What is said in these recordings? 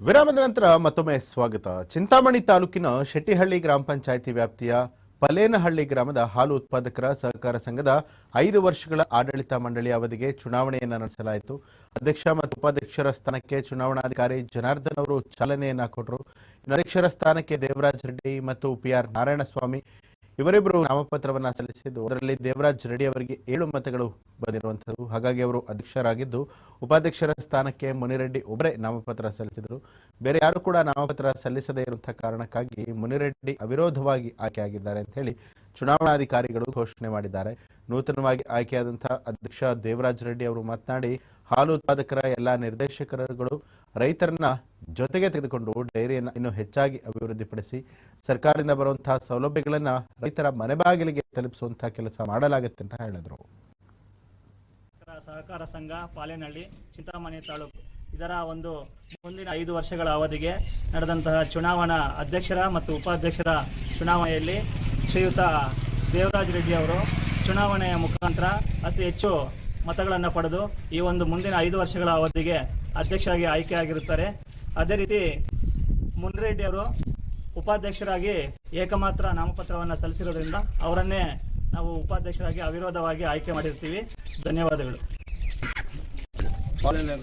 ವಿರಾಮದ ನಂತರ ಮತ್ತೊಮ್ಮೆ ಸ್ವಾಗತ. ಚಿಂತಾಮಣಿ ತಾಲೂಕಿನ ಶೆಟ್ಟಿಹಳ್ಳಿ ಗ್ರಾಮ ಪಂಚಾಯಿತಿ ವ್ಯಾಪ್ತಿಯ ಪಲೇನಹಳ್ಳಿ ಗ್ರಾಮದ ಹಾಲು ಉತ್ಪಾದಕರ ಸಹಕಾರ ಸಂಘದ ಐದು ವರ್ಷಗಳ ಆಡಳಿತ ಮಂಡಳಿ ಅವಧಿಗೆ ಚುನಾವಣೆಯನ್ನು ನಡೆಸಲಾಯಿತು. ಅಧ್ಯಕ್ಷ ಮತ್ತು ಉಪಾಧ್ಯಕ್ಷರ ಸ್ಥಾನಕ್ಕೆ ಚುನಾವಣಾಧಿಕಾರಿ ಜನಾರ್ದನ್ ಅವರು ಚಾಲನೆಯನ್ನ ಕೊಟ್ಟರು. ಅಧ್ಯಕ್ಷರ ಸ್ಥಾನಕ್ಕೆ ದೇವರಾಜ್ ರೆಡ್ಡಿ ಮತ್ತು ಪಿ ಆರ್ ನಾರಾಯಣಸ್ವಾಮಿ ಇವರಿಬ್ಬರು ನಾಮಪತ್ರವನ್ನ ಸಲ್ಲಿಸಿದ್ದು, ಅದರಲ್ಲಿ ದೇವರಾಜ್ ರೆಡ್ಡಿ ಅವರಿಗೆ ಏಳು ಮತಗಳು ಬಂದಿರುವಂತದ್ದು ಹಾಗಾಗಿ ಅವರು ಅಧ್ಯಕ್ಷರಾಗಿದ್ದು, ಉಪಾಧ್ಯಕ್ಷರ ಸ್ಥಾನಕ್ಕೆ ಮುನಿರೆಡ್ಡಿ ಒಬ್ಬರೇ ನಾಮಪತ್ರ ಸಲ್ಲಿಸಿದರು. ಬೇರೆ ಯಾರು ಕೂಡ ನಾಮಪತ್ರ ಸಲ್ಲಿಸದೇ ಇರುವಂತಹ ಕಾರಣಕ್ಕಾಗಿ ಮುನಿರೆಡ್ಡಿ ಅವಿರೋಧವಾಗಿ ಆಯ್ಕೆಯಾಗಿದ್ದಾರೆ ಅಂತ ಹೇಳಿ ಚುನಾವಣಾಧಿಕಾರಿಗಳು ಘೋಷಣೆ ಮಾಡಿದ್ದಾರೆ. ನೂತನವಾಗಿ ಆಯ್ಕೆಯಾದಂತಹ ಅಧ್ಯಕ್ಷ ದೇವರಾಜ್ ರೆಡ್ಡಿ ಅವರು ಮಾತನಾಡಿ ಹಾಲು ಉತ್ಪಾದಕರ ಎಲ್ಲ ನಿರ್ದೇಶಕರುಗಳು ರೈತರನ್ನ ಜೊತೆಗೆ ತೆಗೆದುಕೊಂಡು ಡೈರಿಯನ್ನ ಇನ್ನೂ ಹೆಚ್ಚಾಗಿ ಅಭಿವೃದ್ಧಿಪಡಿಸಿ ಸರ್ಕಾರದಿಂದ ಬರುವಂತಹ ಸೌಲಭ್ಯಗಳನ್ನ ರೈತರ ಮನೆ ಬಾಗಿಲಿಗೆ ತಲುಪಿಸುವಂತಹ ಕೆಲಸ ಮಾಡಲಾಗುತ್ತೆ ಅಂತ ಹೇಳಿದ್ರು. ಸಹಕಾರ ಸಂಘ ಪಾಲೇನಹಳ್ಳಿ, ಚಿಂತಾಮಣಿ ತಾಲೂಕು. ಇದರ ಒಂದು ಮುಂದಿನ ಐದು ವರ್ಷಗಳ ಅವಧಿಗೆ ನಡೆದಂತಹ ಚುನಾವಣಾ ಅಧ್ಯಕ್ಷರ ಮತ್ತು ಉಪಾಧ್ಯಕ್ಷರ ಚುನಾವಣೆಯಲ್ಲಿ ಶ್ರೀಯುತ ದೇವರಾಜ್ ರೆಡ್ಡಿ ಅವರು ಚುನಾವಣೆಯ ಮುಖಾಂತರ ಅತಿ ಹೆಚ್ಚು ಮತಗಳನ್ನು ಪಡೆದು ಈ ಒಂದು ಮುಂದಿನ ಐದು ವರ್ಷಗಳ ಅವಧಿಗೆ ಅಧ್ಯಕ್ಷರಾಗಿ ಆಯ್ಕೆಯಾಗಿರುತ್ತಾರೆ. ಅದೇ ರೀತಿ ಮುನ್ರೆಡ್ಡಿ ಅವರು ಉಪಾಧ್ಯಕ್ಷರಾಗಿ ಏಕಮಾತ್ರ ನಾಮಪತ್ರವನ್ನು ಸಲ್ಲಿಸಿರೋದ್ರಿಂದ ಅವರನ್ನೇ ನಾವು ಉಪಾಧ್ಯಕ್ಷರಾಗಿ ಅವಿರೋಧವಾಗಿ ಆಯ್ಕೆ ಮಾಡಿರ್ತೀವಿ. ಧನ್ಯವಾದಗಳು.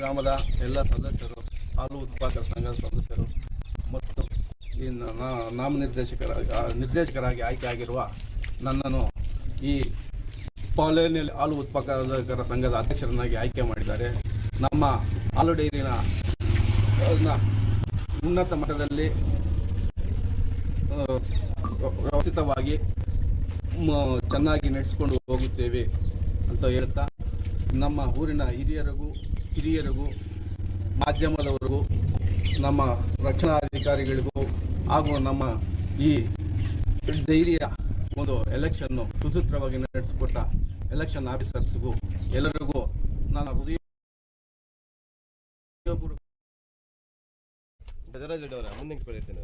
ಗ್ರಾಮದ ಎಲ್ಲ ಸದಸ್ಯರು, ಹಾಲು ಉತ್ಪಾದಕರ ಸಂಘದ ಸದಸ್ಯರು ಮತ್ತು ಈ ನಾಮ ನಾಮನಿರ್ದೇಶಕರಾಗಿ ನಿರ್ದೇಶಕರಾಗಿ ಆಯ್ಕೆ ಆಗಿರುವ ನನ್ನನ್ನು ಈ ಪಾಲನೆಯಲ್ಲಿ ಹಾಲು ಉತ್ಪಾದಕರ ಸಂಘದ ಅಧ್ಯಕ್ಷರನ್ನಾಗಿ ಆಯ್ಕೆ ಮಾಡಿದ್ದಾರೆ. ನಮ್ಮ ಹಾಲು ಡೈರಿನ ಉನ್ನತ ಮಟ್ಟದಲ್ಲಿ ವ್ಯವಸ್ಥಿತವಾಗಿ ಚೆನ್ನಾಗಿ ನಡೆಸಿಕೊಂಡು ಹೋಗುತ್ತೇವೆ ಅಂತ ಹೇಳ್ತಾ, ನಮ್ಮ ಊರಿನ ಹಿರಿಯರಿಗೂ ಹಿರಿಯರಿಗೂ, ಮಾಧ್ಯಮದವರಿಗೂ, ನಮ್ಮ ರಕ್ಷಣಾಧಿಕಾರಿಗಳಿಗೂ, ಹಾಗೂ ನಮ್ಮ ಈ ಡೈರಿಯ ಒಂದು ಎಲೆಕ್ಷನ್ನು ಸುಸೂತ್ರವಾಗಿ ನಡೆಸಿಕೊಟ್ಟ ಎಲೆಕ್ಷನ್ ಆಫೀಸರ್ಸ್ಗೂ ಎಲ್ಲರಿಗೂ ನಾನು ಹೃದಯ ಗಜರಾಜ್ ರೆಡ್ಡಿ ಅವರ ಮುಂದೆ ನಾನು.